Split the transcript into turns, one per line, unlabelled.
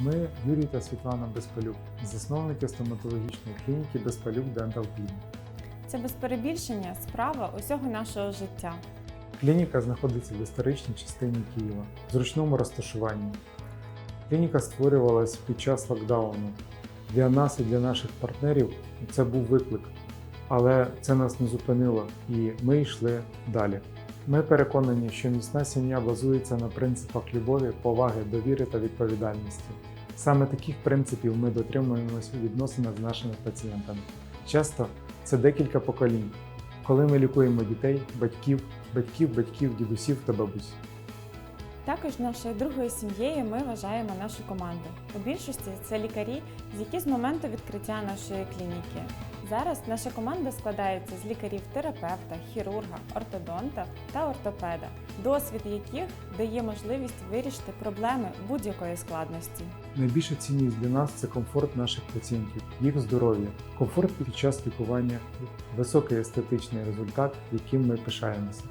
Ми Юрій та Світлана Безпалюк, засновники стоматологічної клініки Безпалюк Dental Clinic.
Це без перебільшення справа усього нашого життя.
Клініка знаходиться в історичній частині Києва, в зручному розташуванні. Клініка створювалась під час локдауну. Для нас і для наших партнерів це був виклик, але це нас не зупинило, і ми йшли далі. Ми переконані, що міцна сім'я базується на принципах любові, поваги, довіри та відповідальності. Саме таких принципів ми дотримуємося у відносинах з нашими пацієнтами. Часто це декілька поколінь, коли ми лікуємо дітей, батьків, батьків, батьків, дідусів та бабусь.
Також нашою другою сім'єю ми вважаємо нашу команду. У більшості це лікарі, які з моменту відкриття нашої клініки. Зараз наша команда складається з лікарів-терапевта, хірурга, ортодонта та ортопеда, досвід яких дає можливість вирішити проблеми будь-якої складності.
Найбільша цінність для нас це комфорт наших пацієнтів, їх здоров'я, комфорт під час лікування, високий естетичний результат, яким ми пишаємося.